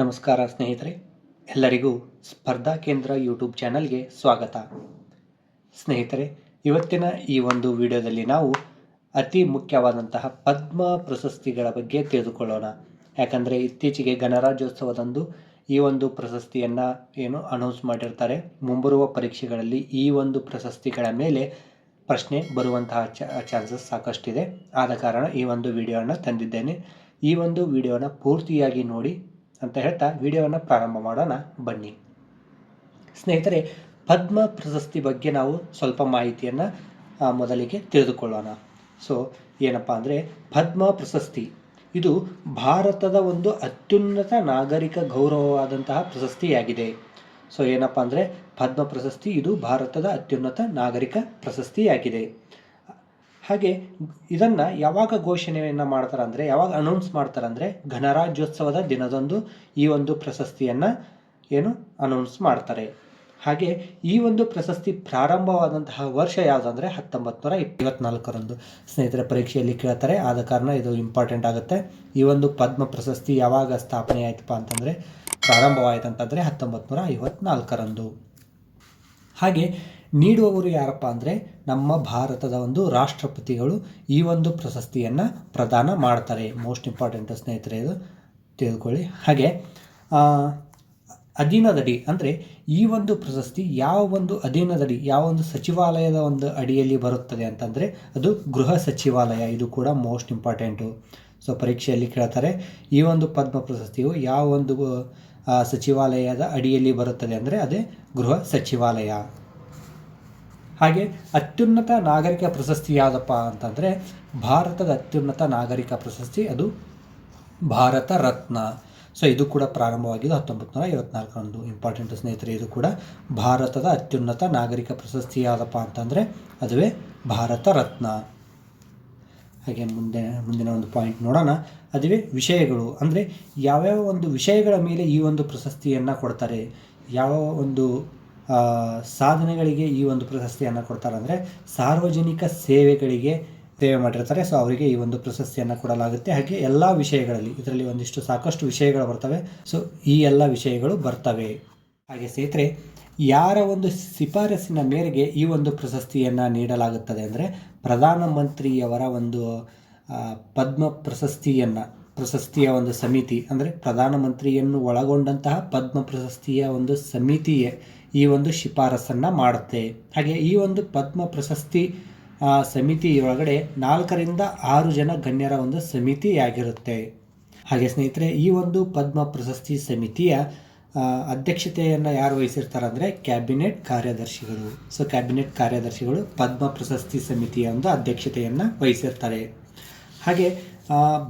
ನಮಸ್ಕಾರ ಸ್ನೇಹಿತರೆ, ಎಲ್ಲರಿಗೂ ಸ್ಪರ್ಧಾ ಕೇಂದ್ರ ಯೂಟ್ಯೂಬ್ ಚಾನಲ್ಗೆ ಸ್ವಾಗತ. ಸ್ನೇಹಿತರೆ, ಇವತ್ತಿನ ಈ ಒಂದು ವಿಡಿಯೋದಲ್ಲಿ ನಾವು ಅತಿ ಮುಖ್ಯವಾದಂತಹ ಪದ್ಮ ಪ್ರಶಸ್ತಿಗಳ ಬಗ್ಗೆ ತಿಳಿದುಕೊಳ್ಳೋಣ. ಯಾಕಂದರೆ ಇತ್ತೀಚೆಗೆ ಗಣರಾಜ್ಯೋತ್ಸವದಂದು ಈ ಒಂದು ಪ್ರಶಸ್ತಿಯನ್ನು ಏನು ಅನೌನ್ಸ್ ಮಾಡಿರ್ತಾರೆ. ಮುಂಬರುವ ಪರೀಕ್ಷೆಗಳಲ್ಲಿ ಈ ಒಂದು ಪ್ರಶಸ್ತಿಗಳ ಮೇಲೆ ಪ್ರಶ್ನೆ ಬರುವಂತಹ ಚಾನ್ಸಸ್ ಸಾಕಷ್ಟಿದೆ. ಆದ ಕಾರಣ ಈ ಒಂದು ವಿಡಿಯೋನ ತಂದಿದ್ದೇನೆ. ಈ ಒಂದು ವಿಡಿಯೋನ ಪೂರ್ತಿಯಾಗಿ ನೋಡಿ ಅಂತ ಹೇಳ್ತಾ ವಿಡಿಯೋವನ್ನು ಪ್ರಾರಂಭ ಮಾಡೋಣ. ಬನ್ನಿ. ಸ್ನೇಹಿತರೆ, ಪದ್ಮ ಪ್ರಶಸ್ತಿ ಬಗ್ಗೆ ನಾವು ಸ್ವಲ್ಪ ಮಾಹಿತಿಯನ್ನು ಮೊದಲಿಗೆ ತಿಳಿದುಕೊಳ್ಳೋಣ. ಸೊ, ಏನಪ್ಪ ಅಂದರೆ ಪದ್ಮ ಪ್ರಶಸ್ತಿ. ಇದು ಭಾರತದ ಒಂದು ಅತ್ಯುನ್ನತ ನಾಗರಿಕ ಗೌರವವಾದಂತಹ ಪ್ರಶಸ್ತಿಯಾಗಿದೆ. ಸೊ, ಏನಪ್ಪ ಅಂದರೆ ಪದ್ಮ ಪ್ರಶಸ್ತಿ ಇದು ಭಾರತದ ಅತ್ಯುನ್ನತ ನಾಗರಿಕ ಪ್ರಶಸ್ತಿಯಾಗಿದೆ. ಹಾಗೆ ಇದನ್ನು ಯಾವಾಗ ಘೋಷಣೆಯನ್ನು ಮಾಡ್ತಾರೆ ಅಂದರೆ ಯಾವಾಗ ಅನೌನ್ಸ್ ಮಾಡ್ತಾರೆ ಅಂದರೆ ಗಣರಾಜ್ಯೋತ್ಸವದ ದಿನದಂದು ಈ ಒಂದು ಪ್ರಶಸ್ತಿಯನ್ನು ಏನು ಅನೌನ್ಸ್ ಮಾಡ್ತಾರೆ. ಹಾಗೆ ಈ ಒಂದು ಪ್ರಶಸ್ತಿ ಪ್ರಾರಂಭವಾದಂತಹ ವರ್ಷ ಯಾವುದಂದರೆ ಹತ್ತೊಂಬತ್ತು ನೂರ ಇಪ್ಪತ್ನಾಲ್ಕರಂದು. ಸ್ನೇಹಿತರ, ಪರೀಕ್ಷೆಯಲ್ಲಿ ಕೇಳ್ತಾರೆ, ಆದ ಕಾರಣ ಇದು ಇಂಪಾರ್ಟೆಂಟ್ ಆಗುತ್ತೆ. ಈ ಒಂದು ಪದ್ಮ ಪ್ರಶಸ್ತಿ ಯಾವಾಗ ಸ್ಥಾಪನೆ ಆಯ್ತಪ್ಪ ಅಂತಂದರೆ, ಪ್ರಾರಂಭವಾಯಿತಂತಂದರೆ ಹತ್ತೊಂಬತ್ತು ನೂರ ಐವತ್ನಾಲ್ಕರಂದು. ಹಾಗೆ ನೀಡುವವರು ಯಾರಪ್ಪ ಅಂದರೆ ನಮ್ಮ ಭಾರತದ ಒಂದು ರಾಷ್ಟ್ರಪತಿಗಳು ಈ ಒಂದು ಪ್ರಶಸ್ತಿಯನ್ನು ಪ್ರದಾನ ಮಾಡ್ತಾರೆ. ಮೋಸ್ಟ್ ಇಂಪಾರ್ಟೆಂಟ್ ಸ್ನೇಹಿತರೆ ಇದು ತಿಳ್ಕೊಳ್ಳಿ. ಹಾಗೆ ಅಧೀನದಡಿ ಅಂದರೆ ಈ ಒಂದು ಪ್ರಶಸ್ತಿ ಯಾವ ಒಂದು ಅಧೀನದಡಿ, ಯಾವ ಒಂದು ಸಚಿವಾಲಯದ ಒಂದು ಅಡಿಯಲ್ಲಿ ಬರುತ್ತದೆ ಅಂತಂದರೆ ಅದು ಗೃಹ ಸಚಿವಾಲಯ. ಇದು ಕೂಡ ಮೋಸ್ಟ್ ಇಂಪಾರ್ಟೆಂಟು ಸೊ ಪರೀಕ್ಷೆಯಲ್ಲಿ ಕೇಳ್ತಾರೆ, ಈ ಒಂದು ಪದ್ಮ ಪ್ರಶಸ್ತಿಯು ಯಾವ ಒಂದು ಸಚಿವಾಲಯದ ಅಡಿಯಲ್ಲಿ ಬರುತ್ತದೆ ಅಂದರೆ ಅದೇ ಗೃಹ ಸಚಿವಾಲಯ. ಹಾಗೆ ಅತ್ಯುನ್ನತ ನಾಗರಿಕ ಪ್ರಶಸ್ತಿ ಯಾವುದಪ್ಪ ಅಂತಂದರೆ ಭಾರತದ ಅತ್ಯುನ್ನತ ನಾಗರಿಕ ಪ್ರಶಸ್ತಿ ಅದು ಭಾರತ ರತ್ನ. ಸೊ ಇದು ಕೂಡ ಪ್ರಾರಂಭವಾಗಿದ್ದು ಹತ್ತೊಂಬತ್ತು ನೂರ ಐವತ್ನಾಲ್ಕರಂದು ಇಂಪಾರ್ಟೆಂಟ್ ಸ್ನೇಹಿತರೆ, ಇದು ಕೂಡ ಭಾರತದ ಅತ್ಯುನ್ನತ ನಾಗರಿಕ ಪ್ರಶಸ್ತಿ ಯಾವುದಪ್ಪ ಅಂತಂದರೆ ಅದುವೇ ಭಾರತ ರತ್ನ. ಹಾಗೆ ಮುಂದೆ, ಮುಂದಿನ ಒಂದು ಪಾಯಿಂಟ್ ನೋಡೋಣ. ಅದುವೇ ವಿಷಯಗಳು. ಅಂದರೆ ಯಾವ್ಯಾವ ಒಂದು ವಿಷಯಗಳ ಮೇಲೆ ಈ ಒಂದು ಪ್ರಶಸ್ತಿಯನ್ನು ಕೊಡ್ತಾರೆ, ಯಾವ ಒಂದು ಸಾಧನೆಗಳಿಗೆ ಈ ಒಂದು ಪ್ರಶಸ್ತಿಯನ್ನು ಕೊಡ್ತಾರೆ ಅಂದರೆ ಸಾರ್ವಜನಿಕ ಸೇವೆಗಳಿಗೆ ಸೇವೆ ಮಾಡಿರ್ತಾರೆ. ಸೊ ಅವರಿಗೆ ಈ ಒಂದು ಪ್ರಶಸ್ತಿಯನ್ನು ಕೊಡಲಾಗುತ್ತೆ. ಹಾಗೆ ಎಲ್ಲ ವಿಷಯಗಳಲ್ಲಿ, ಇದರಲ್ಲಿ ಒಂದಿಷ್ಟು ಸಾಕಷ್ಟು ವಿಷಯಗಳು ಬರ್ತವೆ. ಸೊ ಈ ಎಲ್ಲ ವಿಷಯಗಳು ಬರ್ತವೆ. ಹಾಗೆ ಸೇತ್ರೆ ಯಾರ ಒಂದು ಶಿಫಾರಸಿನ ಮೇರೆಗೆ ಈ ಒಂದು ಪ್ರಶಸ್ತಿಯನ್ನು ನೀಡಲಾಗುತ್ತದೆ ಅಂದರೆ ಪ್ರಧಾನಮಂತ್ರಿಯವರ ಒಂದು ಪದ್ಮ ಪ್ರಶಸ್ತಿಯನ್ನು, ಪ್ರಶಸ್ತಿಯ ಒಂದು ಸಮಿತಿ, ಅಂದರೆ ಪ್ರಧಾನಮಂತ್ರಿಯನ್ನು ಒಳಗೊಂಡಂತಹ ಪದ್ಮ ಪ್ರಶಸ್ತಿಯ ಒಂದು ಸಮಿತಿಯೇ ಈ ಒಂದು ಶಿಫಾರಸನ್ನು ಮಾಡುತ್ತೆ. ಹಾಗೆ ಈ ಒಂದು ಪದ್ಮ ಪ್ರಶಸ್ತಿ ಸಮಿತಿಯೊಳಗಡೆ ನಾಲ್ಕರಿಂದ ಆರು ಜನ ಗಣ್ಯರ ಒಂದು ಸಮಿತಿಯಾಗಿರುತ್ತೆ. ಹಾಗೆ ಸ್ನೇಹಿತರೆ, ಈ ಒಂದು ಪದ್ಮ ಪ್ರಶಸ್ತಿ ಸಮಿತಿಯ ಅಧ್ಯಕ್ಷತೆಯನ್ನು ಯಾರು ವಹಿಸಿರ್ತಾರೆ ಅಂದರೆ ಕ್ಯಾಬಿನೆಟ್ ಕಾರ್ಯದರ್ಶಿಗಳು. ಸೊ, ಕ್ಯಾಬಿನೆಟ್ ಕಾರ್ಯದರ್ಶಿಗಳು ಪದ್ಮ ಪ್ರಶಸ್ತಿ ಸಮಿತಿಯ ಒಂದು ಅಧ್ಯಕ್ಷತೆಯನ್ನು ವಹಿಸಿರ್ತಾರೆ. ಹಾಗೆ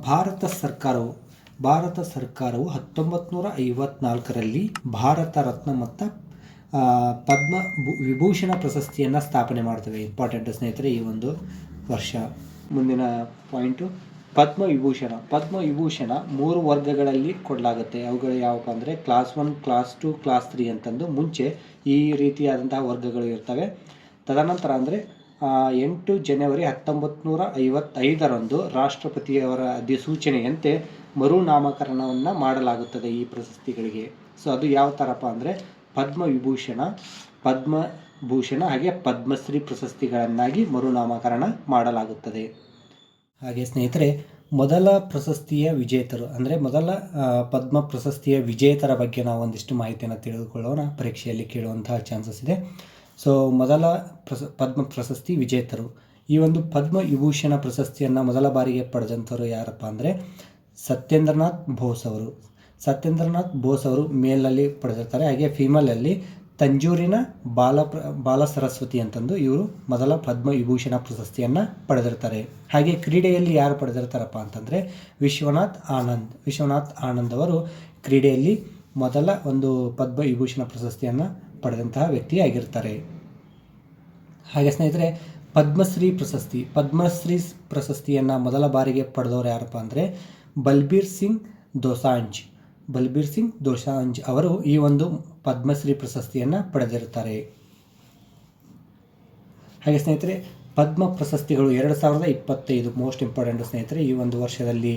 ಭಾರತ ಸರ್ಕಾರವು ಭಾರತ ಸರ್ಕಾರವು ಹತ್ತೊಂಬತ್ತು ನೂರ ಐವತ್ನಾಲ್ಕರಲ್ಲಿ ಭಾರತ ರತ್ನ ಮತ್ತು ಪದ್ಮ ವಿಭೂಷಣ ಪ್ರಶಸ್ತಿಯನ್ನು ಸ್ಥಾಪನೆ ಮಾಡ್ತವೆ. ಇಂಪಾರ್ಟೆಂಟ್ ಸ್ನೇಹಿತರೆ, ಈ ಒಂದು ವರ್ಷ ಮುಂದಿನ ಪಾಯಿಂಟು. ಪದ್ಮ ವಿಭೂಷಣ ಪದ್ಮ ವಿಭೂಷಣ ಮೂರು ವರ್ಗಗಳಲ್ಲಿ ಕೊಡಲಾಗುತ್ತೆ. ಅವುಗಳು ಯಾವಪ್ಪ ಅಂದರೆ class one class two class three ಅಂತಂದು ಮುಂಚೆ ಈ ರೀತಿಯಾದಂತಹ ವರ್ಗಗಳು ಇರ್ತವೆ. ತದನಂತರ ಅಂದರೆ ಎಂಟು ಜನವರಿ ಹತ್ತೊಂಬತ್ತು ನೂರ ಐವತ್ತೈದರಂದು ರಾಷ್ಟ್ರಪತಿಯವರ ಅಧಿಸೂಚನೆಯಂತೆ ಮರುನಾಮಕರಣವನ್ನು ಮಾಡಲಾಗುತ್ತದೆ ಈ ಪ್ರಶಸ್ತಿಗಳಿಗೆ. ಸೊ ಅದು ಯಾವ ಥರಪ್ಪ ಅಂದರೆ ಪದ್ಮ ವಿಭೂಷಣ ಪದ್ಮಭೂಷಣ ಹಾಗೆ ಪದ್ಮಶ್ರೀ ಪ್ರಶಸ್ತಿಗಳನ್ನಾಗಿ ಮರುನಾಮಕರಣ ಮಾಡಲಾಗುತ್ತದೆ. ಹಾಗೆ ಸ್ನೇಹಿತರೆ, ಮೊದಲ ಪ್ರಶಸ್ತಿಯ ವಿಜೇತರು ಅಂದರೆ ಮೊದಲ ಪದ್ಮ ಪ್ರಶಸ್ತಿಯ ವಿಜೇತರ ಬಗ್ಗೆ ನಾವು ಒಂದಿಷ್ಟು ಮಾಹಿತಿಯನ್ನು ತಿಳಿದುಕೊಳ್ಳೋಣ. ಪರೀಕ್ಷೆಯಲ್ಲಿ ಕೇಳುವಂತಹ ಚಾನ್ಸಸ್ ಇದೆ. ಸೊ ಮೊದಲ ಪ್ರಸ, ಪದ್ಮ ಪ್ರಶಸ್ತಿ ವಿಜೇತರು. ಈ ಒಂದು ಪದ್ಮ ವಿಭೂಷಣ ಪ್ರಶಸ್ತಿಯನ್ನು ಮೊದಲ ಬಾರಿಗೆ ಪಡೆದಂಥವ್ರು ಯಾರಪ್ಪ ಅಂದರೆ ಸತ್ಯೇಂದ್ರನಾಥ್ ಬೋಸ್ ಅವರು. ಸತ್ಯೇಂದ್ರನಾಥ್ ಬೋಸ್ ಅವರು ಮೇಲಲ್ಲಿ ಪಡೆದಿರ್ತಾರೆ. ಹಾಗೆ ಫೀಮೇಲಲ್ಲಿ ತಂಜೂರಿನ ಬಾಲ ಬಾಲ ಸರಸ್ವತಿ ಅಂತಂದು ಇವರು ಮೊದಲ ಪದ್ಮ ವಿಭೂಷಣ ಪ್ರಶಸ್ತಿಯನ್ನು ಪಡೆದಿರ್ತಾರೆ. ಹಾಗೆ ಕ್ರೀಡೆಯಲ್ಲಿ ಯಾರು ಪಡೆದಿರ್ತಾರಪ್ಪ ಅಂತಂದರೆ ವಿಶ್ವನಾಥ್ ಆನಂದ್. ವಿಶ್ವನಾಥ್ ಆನಂದ್ ಅವರು ಕ್ರೀಡೆಯಲ್ಲಿ ಮೊದಲ ಒಂದು ಪದ್ಮ ವಿಭೂಷಣ ಪ್ರಶಸ್ತಿಯನ್ನು ಪಡೆದಂತಹ ವ್ಯಕ್ತಿಯಾಗಿರ್ತಾರೆ ಹಾಗೆ ಸ್ನೇಹಿತರೆ, ಪದ್ಮಶ್ರೀ ಪ್ರಶಸ್ತಿ, ಪದ್ಮಶ್ರೀ ಪ್ರಶಸ್ತಿಯನ್ನು ಮೊದಲ ಬಾರಿಗೆ ಪಡೆದವರು ಯಾರಪ್ಪ ಅಂದರೆ ಬಲ್ಬೀರ್ ಸಿಂಗ್ ದೋಸಾಂಜ್. ಬಲ್ಬೀರ್ ಸಿಂಗ್ ದೋಸಾಂಜ್ ಅವರು ಈ ಒಂದು ಪದ್ಮಶ್ರೀ ಪ್ರಶಸ್ತಿಯನ್ನು ಪಡೆದಿರುತ್ತಾರೆ ಹಾಗೆ ಸ್ನೇಹಿತರೆ, ಪದ್ಮ ಪ್ರಶಸ್ತಿಗಳು ಎರಡು ಸಾವಿರದ ಇಪ್ಪತ್ತೈದು ಮೋಸ್ಟ್ ಇಂಪಾರ್ಟೆಂಟ್ ಸ್ನೇಹಿತರೆ, ಈ ಒಂದು ವರ್ಷದಲ್ಲಿ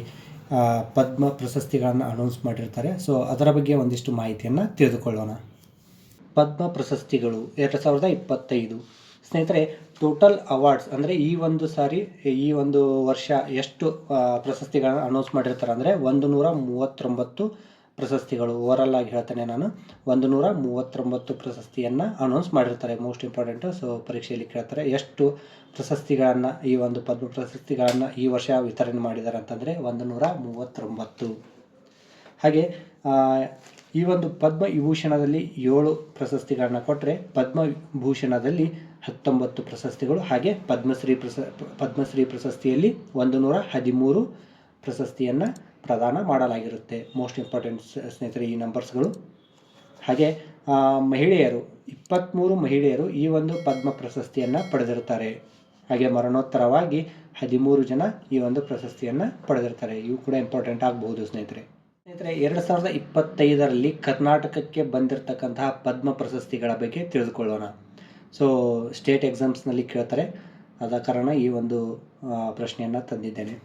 ಪದ್ಮ ಪ್ರಶಸ್ತಿಗಳನ್ನು ಅನೌನ್ಸ್ ಮಾಡಿರ್ತಾರೆ. ಸೊ ಅದರ ಬಗ್ಗೆ ಒಂದಿಷ್ಟು ಮಾಹಿತಿಯನ್ನು ತಿಳಿದುಕೊಳ್ಳೋಣ. ಪದ್ಮ ಪ್ರಶಸ್ತಿಗಳು. ಎರಡು ಸಾವಿರದ ಇಪ್ಪತ್ತೈದು. ಸ್ನೇಹಿತರೆ ಟೋಟಲ್ ಅವಾರ್ಡ್ಸ್ ಅಂದರೆ ಈ ಒಂದು ಸಾರಿ, ಈ ಒಂದು ವರ್ಷ ಎಷ್ಟು ಪ್ರಶಸ್ತಿಗಳನ್ನು ಅನೌನ್ಸ್ ಮಾಡಿರ್ತಾರೆ ಅಂದರೆ ಒಂದು ನೂರ ಮೂವತ್ತೊಂಬತ್ತು ಪ್ರಶಸ್ತಿಗಳು. ಓವರಲ್ ಆಗಿ ಹೇಳ್ತೇನೆ ನಾನು. ಒಂದು ನೂರ ಮೂವತ್ತೊಂಬತ್ತು ಪ್ರಶಸ್ತಿಯನ್ನು ಅನೌನ್ಸ್ ಮಾಡಿರ್ತಾರೆ ಮೋಸ್ಟ್ ಇಂಪಾರ್ಟೆಂಟು ಸೊ ಪರೀಕ್ಷೆಯಲ್ಲಿ ಕೇಳ್ತಾರೆ, ಎಷ್ಟು ಪ್ರಶಸ್ತಿಗಳನ್ನು, ಈ ಒಂದು ಪದ್ಮ ಪ್ರಶಸ್ತಿಗಳನ್ನು ಈ ವರ್ಷ ವಿತರಣೆ ಮಾಡಿದ್ದಾರೆ ಅಂತಂದರೆ ಒಂದು ನೂರ ಮೂವತ್ತೊಂಬತ್ತು. ಹಾಗೆ ಈ ಒಂದು ಪದ್ಮ ವಿಭೂಷಣದಲ್ಲಿ ಏಳು ಪ್ರಶಸ್ತಿಗಳನ್ನು ಕೊಟ್ಟರೆ ಪದ್ಮಭೂಷಣದಲ್ಲಿ ಹತ್ತೊಂಬತ್ತು ಪ್ರಶಸ್ತಿಗಳು ಹಾಗೆ ಪದ್ಮಶ್ರೀ ಪ್ರಶ ಪದ್ಮಶ್ರೀ ಪ್ರಶಸ್ತಿಯಲ್ಲಿ ಒಂದು ನೂರ ಹದಿಮೂರು ಪ್ರಶಸ್ತಿಯನ್ನು ಪ್ರದಾನ ಮಾಡಲಾಗಿರುತ್ತೆ. ಮೋಸ್ಟ್ ಇಂಪಾರ್ಟೆಂಟ್ ಸ್ನೇಹಿತರೆ, ಈ ನಂಬರ್ಸ್ಗಳು. ಹಾಗೆ ಮಹಿಳೆಯರು ಇಪ್ಪತ್ತ್ಮೂರು ಮಹಿಳೆಯರು ಈ ಒಂದು ಪದ್ಮ ಪ್ರಶಸ್ತಿಯನ್ನು ಪಡೆದಿರುತ್ತಾರೆ ಹಾಗೆ ಮರಣೋತ್ತರವಾಗಿ ಹದಿಮೂರು ಜನ ಈ ಒಂದು ಪ್ರಶಸ್ತಿಯನ್ನು ಪಡೆದಿರ್ತಾರೆ. ಇವು ಕೂಡ ಇಂಪಾರ್ಟೆಂಟ್ ಆಗಬಹುದು, ಸ್ನೇಹಿತರೆ. ಸ್ನೇಹಿತರೆ, ಎರಡು ಸಾವಿರದ ಇಪ್ಪತ್ತೈದರಲ್ಲಿ ಕರ್ನಾಟಕಕ್ಕೆ ಬಂದಿರತಕ್ಕಂತಹ ಪದ್ಮ ಪ್ರಶಸ್ತಿಗಳ ಬಗ್ಗೆ ತಿಳಿದುಕೊಳ್ಳೋಣ. ಸೊ ಸ್ಟೇಟ್ ಎಕ್ಸಾಮ್ಸ್ನಲ್ಲಿ ಕೇಳ್ತಾರೆ. ಆದ ಕಾರಣ ಈ ಒಂದು ಪ್ರಶ್ನೆಯನ್ನು ತಂದಿದ್ದೇನೆ.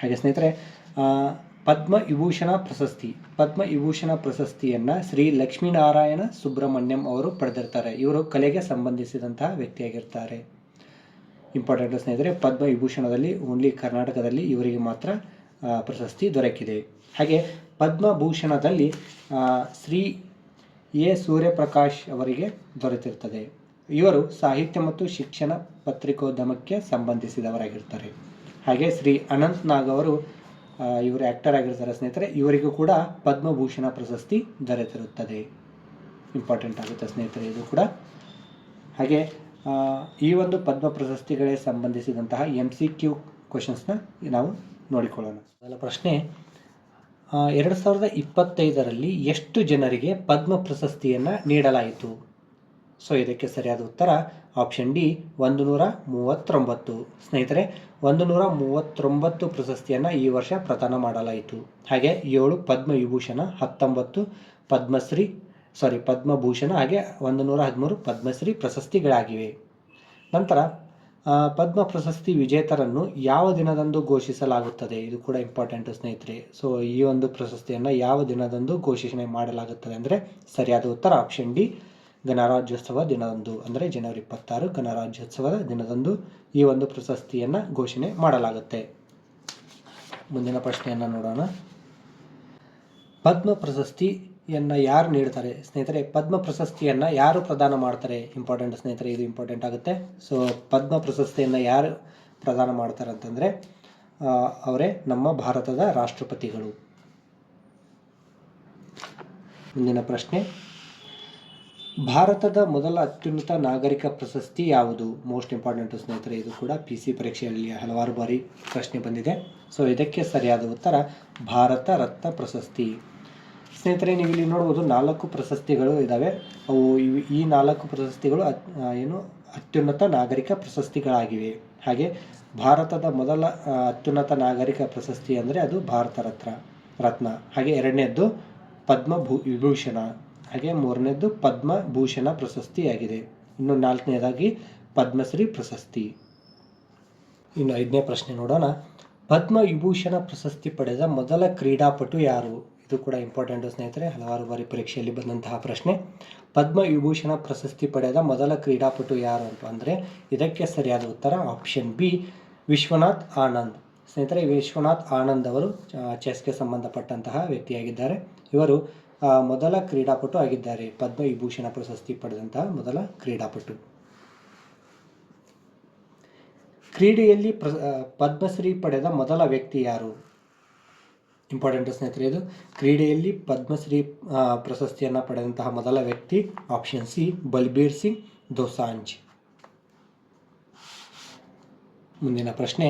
ಹಾಗೆ ಸ್ನೇಹಿತರೆ ಪದ್ಮ ವಿಭೂಷಣ ಪ್ರಶಸ್ತಿ, ಪದ್ಮ ವಿಭೂಷಣ ಪ್ರಶಸ್ತಿಯನ್ನು ಶ್ರೀ ಲಕ್ಷ್ಮೀನಾರಾಯಣ ಸುಬ್ರಹ್ಮಣ್ಯಂ ಅವರು ಪಡೆದಿರ್ತಾರೆ. ಇವರು ಕಲೆಗೆ ಸಂಬಂಧಿಸಿದಂತಹ ವ್ಯಕ್ತಿಯಾಗಿರ್ತಾರೆ. ಇಂಪಾರ್ಟೆಂಟ್ ಸ್ನೇಹಿತರೆ, ಪದ್ಮ ವಿಭೂಷಣದಲ್ಲಿ ಓನ್ಲಿ ಕರ್ನಾಟಕದಲ್ಲಿ ಇವರಿಗೆ ಮಾತ್ರ ಪ್ರಶಸ್ತಿ ದೊರಕಿದೆ. ಹಾಗೆ ಪದ್ಮಭೂಷಣದಲ್ಲಿ ಶ್ರೀ ಎ. ಸೂರ್ಯಪ್ರಕಾಶ್ ಅವರಿಗೆ ದೊರೆತಿರ್ತದೆ ಇವರು ಸಾಹಿತ್ಯ ಮತ್ತು ಶಿಕ್ಷಣ ಪತ್ರಿಕೋದ್ಯಮಕ್ಕೆ ಸಂಬಂಧಿಸಿದವರಾಗಿರ್ತಾರೆ ಹಾಗೆ ಶ್ರೀ ಅನಂತ್ ನಾಗ್ ಅವರು ಇವರು ಆ್ಯಕ್ಟರ್ ಆಗಿರ್ತಾರೆ ಸ್ನೇಹಿತರೆ, ಇವರಿಗೂ ಕೂಡ ಪದ್ಮಭೂಷಣ ಪ್ರಶಸ್ತಿ ದೊರೆತಿರುತ್ತದೆ. ಇಂಪಾರ್ಟೆಂಟ್ ಆಗುತ್ತೆ ಸ್ನೇಹಿತರೆ, ಇದು ಕೂಡ. ಹಾಗೆ ಈ ಒಂದು ಪದ್ಮ ಪ್ರಶಸ್ತಿಗಳಿಗೆ ಸಂಬಂಧಿಸಿದಂತಹ ಎಂ ಸಿ ಕ್ಯೂ ಕ್ವಶನ್ಸ್ನ ನಾವು ನೋಡಿಕೊಳ್ಳೋಣ. ಮೊದಲ ಪ್ರಶ್ನೆ ಎರಡು ಸಾವಿರದ ಇಪ್ಪತ್ತೈದರಲ್ಲಿ ಎಷ್ಟು ಜನರಿಗೆ ಪದ್ಮ ಪ್ರಶಸ್ತಿಯನ್ನು ನೀಡಲಾಯಿತು? ಸೊ, ಇದಕ್ಕೆ ಸರಿಯಾದ ಉತ್ತರ ಆಪ್ಷನ್ ಡಿ ಒಂದು ನೂರ ಮೂವತ್ತೊಂಬತ್ತು. ಸ್ನೇಹಿತರೆ ಒಂದು ನೂರ ಮೂವತ್ತೊಂಬತ್ತು ಪ್ರಶಸ್ತಿಯನ್ನು ಈ ವರ್ಷ ಪ್ರದಾನ ಮಾಡಲಾಯಿತು. ಹಾಗೆ ಏಳು ಪದ್ಮವಿಭೂಷಣ ಹತ್ತೊಂಬತ್ತು ಪದ್ಮಶ್ರೀ ಸಾರಿ ಪದ್ಮಭೂಷಣ, ಹಾಗೆ ಒಂದು ನೂರ ಹದಿಮೂರು ಪದ್ಮಶ್ರೀ ಪ್ರಶಸ್ತಿಗಳಾಗಿವೆ. ನಂತರ ಪದ್ಮ ಪ್ರಶಸ್ತಿ ವಿಜೇತರನ್ನು ಯಾವ ದಿನದಂದು ಘೋಷಿಸಲಾಗುತ್ತದೆ? ಇದು ಕೂಡ ಇಂಪಾರ್ಟೆಂಟ್ ಸ್ನೇಹಿತರೆ. ಸೊ ಈ ಒಂದು ಪ್ರಶಸ್ತಿಯನ್ನು ಯಾವ ದಿನದಂದು ಘೋಷಣೆ ಮಾಡಲಾಗುತ್ತದೆ ಅಂದರೆ ಸರಿಯಾದ ಉತ್ತರ ಆಪ್ಷನ್ ಡಿ ಗಣರಾಜ್ಯೋತ್ಸವ ದಿನದಂದು, ಅಂದರೆ ಜನವರಿ ಇಪ್ಪತ್ತಾರು ಗಣರಾಜ್ಯೋತ್ಸವದ ದಿನದಂದು ಈ ಒಂದು ಪ್ರಶಸ್ತಿಯನ್ನು ಘೋಷಣೆ ಮಾಡಲಾಗುತ್ತೆ. ಮುಂದಿನ ಪ್ರಶ್ನೆಯನ್ನು ನೋಡೋಣ. ಪದ್ಮ ಪ್ರಶಸ್ತಿಯನ್ನು ಯಾರು ನೀಡ್ತಾರೆ? ಸ್ನೇಹಿತರೆ, ಪದ್ಮ ಪ್ರಶಸ್ತಿಯನ್ನು ಯಾರು ಪ್ರದಾನ ಮಾಡ್ತಾರೆ? ಇಂಪಾರ್ಟೆಂಟ್ ಸ್ನೇಹಿತರೆ, ಇದು ಇಂಪಾರ್ಟೆಂಟ್ ಆಗುತ್ತೆ. ಸೊ ಪದ್ಮ ಪ್ರಶಸ್ತಿಯನ್ನು ಯಾರು ಪ್ರದಾನ ಮಾಡ್ತಾರೆ ಅಂತಂದರೆ ಅವರೇ ನಮ್ಮ ಭಾರತದ ರಾಷ್ಟ್ರಪತಿಗಳು. ಮುಂದಿನ ಪ್ರಶ್ನೆ. ಭಾರತದ ಮೊದಲ ಅತ್ಯುನ್ನತ ನಾಗರಿಕ ಪ್ರಶಸ್ತಿ ಯಾವುದು? ಮೋಸ್ಟ್ ಇಂಪಾರ್ಟೆಂಟ್ ಸ್ನೇಹಿತರೆ, ಇದು ಕೂಡ ಪಿ ಸಿ ಪರೀಕ್ಷೆಯಲ್ಲಿ ಹಲವಾರು ಬಾರಿ ಪ್ರಶ್ನೆ ಬಂದಿದೆ. ಸೊ ಇದಕ್ಕೆ ಸರಿಯಾದ ಉತ್ತರ, ಭಾರತ ರತ್ನ ಪ್ರಶಸ್ತಿ. ಸ್ನೇಹಿತರೆ ನೀವು ಇಲ್ಲಿ ನೋಡ್ಬೋದು ನಾಲ್ಕು ಪ್ರಶಸ್ತಿಗಳು ಇದ್ದಾವೆ ಅವು ಈ ನಾಲ್ಕು ಪ್ರಶಸ್ತಿಗಳು ಏನು ಅತ್ಯುನ್ನತ ನಾಗರಿಕ ಪ್ರಶಸ್ತಿಗಳಾಗಿವೆ. ಹಾಗೆ ಭಾರತದ ಮೊದಲ ಅತ್ಯುನ್ನತ ನಾಗರಿಕ ಪ್ರಶಸ್ತಿ ಅಂದರೆ ಅದು ಭಾರತ ರತ್ನ ರತ್ನ. ಹಾಗೆ ಎರಡನೇದ್ದು ಪದ್ಮಭೂ, ವಿಭೂಷಣ. ಹಾಗೆ ಮೂರನೇದ್ದು ಪದ್ಮಭೂಷಣ ಪ್ರಶಸ್ತಿಯಾಗಿದೆ. ಇನ್ನು ನಾಲ್ಕನೇದಾಗಿ ಪದ್ಮಶ್ರೀ ಪ್ರಶಸ್ತಿ. ಇನ್ನು ಐದನೇ ಪ್ರಶ್ನೆ ನೋಡೋಣ. ಪದ್ಮ ವಿಭೂಷಣ ಪ್ರಶಸ್ತಿ ಪಡೆದ ಮೊದಲ ಕ್ರೀಡಾಪಟು ಯಾರು? ಇದು ಕೂಡ ಇಂಪಾರ್ಟೆಂಟ್ ಸ್ನೇಹಿತರೆ, ಹಲವಾರು ಬಾರಿ ಪರೀಕ್ಷೆಯಲ್ಲಿ ಬಂದಂತಹ ಪ್ರಶ್ನೆ. ಪದ್ಮ ವಿಭೂಷಣ ಪ್ರಶಸ್ತಿ ಪಡೆದ ಮೊದಲ ಕ್ರೀಡಾಪಟು ಯಾರು ಅಂತ ಅಂದರೆ, ಇದಕ್ಕೆ ಸರಿಯಾದ ಉತ್ತರ ಆಪ್ಷನ್ ಬಿ ವಿಶ್ವನಾಥ್ ಆನಂದ್. ಸ್ನೇಹಿತರೆ, ವಿಶ್ವನಾಥ್ ಆನಂದ್ ಅವರು ಚೆಸ್ಗೆ ಸಂಬಂಧಪಟ್ಟಂತಹ ವ್ಯಕ್ತಿಯಾಗಿದ್ದಾರೆ. ಇವರು ಮೊದಲ ಕ್ರೀಡಾಪಟು ಆಗಿದ್ದಾರೆ, ಪದ್ಮ ವಿಭೂಷಣ ಪ್ರಶಸ್ತಿ ಪಡೆದಂತಹ ಮೊದಲ ಕ್ರೀಡಾಪಟು. ಕ್ರೀಡೆಯಲ್ಲಿ ಪ್ರ ಪದ್ಮಶ್ರೀ ಪಡೆದ ಮೊದಲ ವ್ಯಕ್ತಿ ಯಾರು? ಇಂಪಾರ್ಟೆಂಟ್ ಸ್ನೇಹಿತರೆ ಇದು. ಕ್ರೀಡೆಯಲ್ಲಿ ಪದ್ಮಶ್ರೀ ಪ್ರಶಸ್ತಿಯನ್ನು ಪಡೆದಂತಹ ಮೊದಲ ವ್ಯಕ್ತಿ ಆಪ್ಷನ್ ಸಿ ಬಲ್ಬೀರ್ ಸಿಂಗ್ ದೋಸಾಂಜ್. ಮುಂದಿನ ಪ್ರಶ್ನೆ.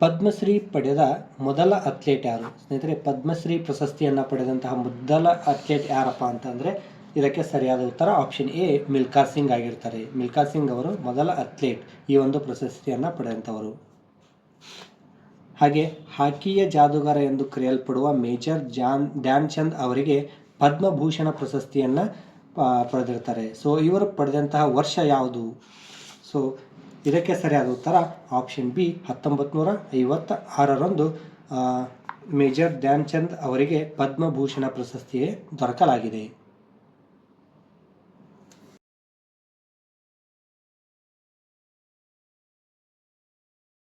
ಪದ್ಮಶ್ರೀ ಪಡೆದ ಮೊದಲ ಅಥ್ಲೇಟ್ ಯಾರು? ಸ್ನೇಹಿತರೆ, ಪದ್ಮಶ್ರೀ ಪ್ರಶಸ್ತಿಯನ್ನು ಪಡೆದಂತಹ ಮೊದಲ ಅಥ್ಲೇಟ್ ಯಾರಪ್ಪ ಅಂತಂದರೆ ಇದಕ್ಕೆ ಸರಿಯಾದ ಉತ್ತರ ಆಪ್ಷನ್ ಎ ಮಿಲ್ಕಾ ಸಿಂಗ್ ಆಗಿರ್ತಾರೆ. ಮಿಲ್ಕಾ ಸಿಂಗ್ ಅವರು ಮೊದಲ ಅಥ್ಲೇಟ್ ಈ ಒಂದು ಪ್ರಶಸ್ತಿಯನ್ನು ಪಡೆದಂಥವರು. ಹಾಗೆ ಹಾಕಿಯ ಜಾದೂಗಾರ ಎಂದು ಕರೆಯಲ್ಪಡುವ ಮೇಜರ್ ಜಾನ್ ಧ್ಯಾನ್ ಅವರಿಗೆ ಪದ್ಮಭೂಷಣ ಪ್ರಶಸ್ತಿಯನ್ನು ಪಡೆದಿರ್ತಾರೆ. ಸೊ ಇವರು ಪಡೆದಂತಹ ವರ್ಷ ಯಾವುದು? ಸೊ ಇದಕ್ಕೆ ಸರಿಯಾದ ಉತ್ತರ ಆಪ್ಷನ್ ಬಿ ಹತ್ತೊಂಬತ್ತು ನೂರ ಐವತ್ತ ಆರರಂದು ಮೇಜರ್ ಧ್ಯಾನ್ ಚಂದ್ ಅವರಿಗೆ ಪದ್ಮಭೂಷಣ ಪ್ರಶಸ್ತಿಯೇ ದೊರಕಲಾಗಿದೆ.